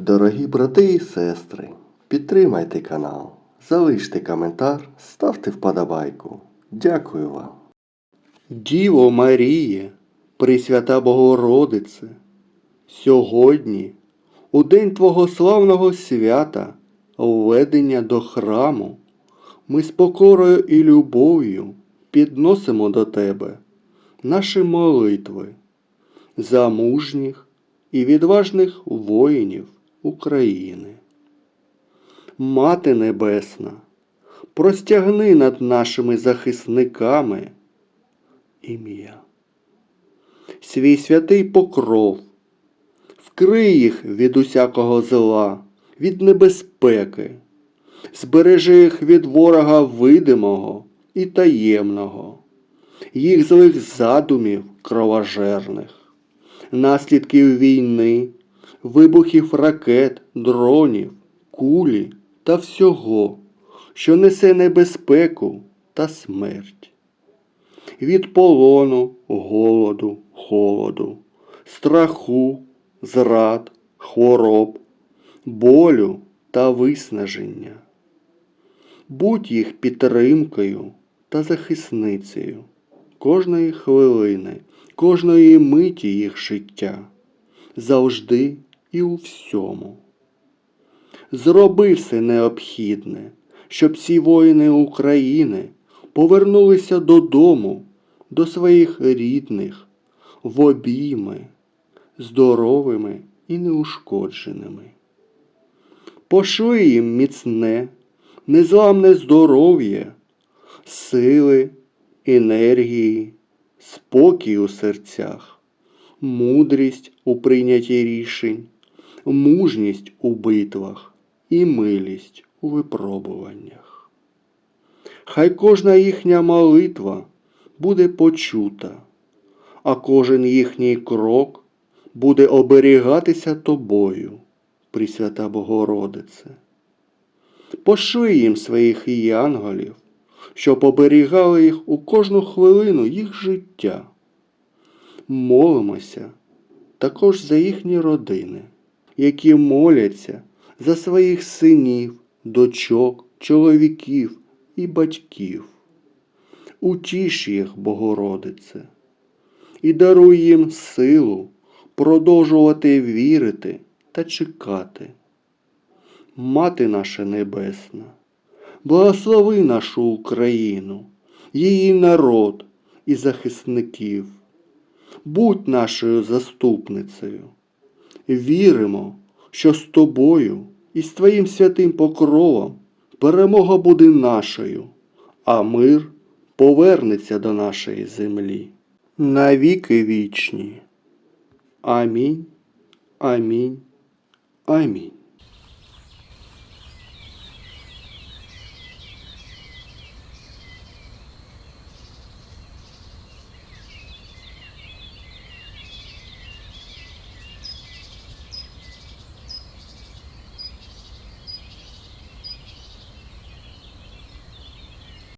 Дорогі брати і сестри, підтримайте канал, залиште коментар, ставте вподобайку. Дякую вам. Діво Маріє, Пресвята Богородице, сьогодні, у день Твого славного свята, введення до храму, ми з покорою і любов'ю підносимо до Тебе наші молитви за мужніх і відважних воїнів України. Мати Небесна, простягни над нашими захисниками ім'я. Свій святий покров, вкрий їх від усякого зла, від небезпеки, збережи їх від ворога видимого і таємного, їх злих задумів кровожерних наслідків війни, вибухів ракет, дронів, кулі та всього, що несе небезпеку та смерть. Від полону, голоду, холоду, страху, зрад, хвороб, болю та виснаження. Будь їх підтримкою та захисницею кожної хвилини, кожної миті їх життя, завжди і у всьому. Зроби все необхідне, щоб ці воїни України повернулися додому, до своїх рідних, в обійми, здоровими і неушкодженими. Пошли їм міцне, незламне здоров'я, сили, енергії, спокій у серцях, мудрість у прийнятті рішень, мужність у битвах і милість у випробуваннях. Хай кожна їхня молитва буде почута, а кожен їхній крок буде оберігатися тобою, Пресвята Богородице. Пошли їм своїх янголів, щоб оберігали їх у кожну хвилину їх життя. Молимося також за їхні родини, які моляться за своїх синів, дочок, чоловіків і батьків. Утіш їх, Богородице, і даруй їм силу продовжувати вірити та чекати. Мати наша Небесна, благослови нашу Україну, її народ і захисників. Будь нашою заступницею. Віримо, що з тобою і з твоїм святим покровом перемога буде нашою, а мир повернеться до нашої землі. Навіки вічні. Амінь. Амінь. Амінь.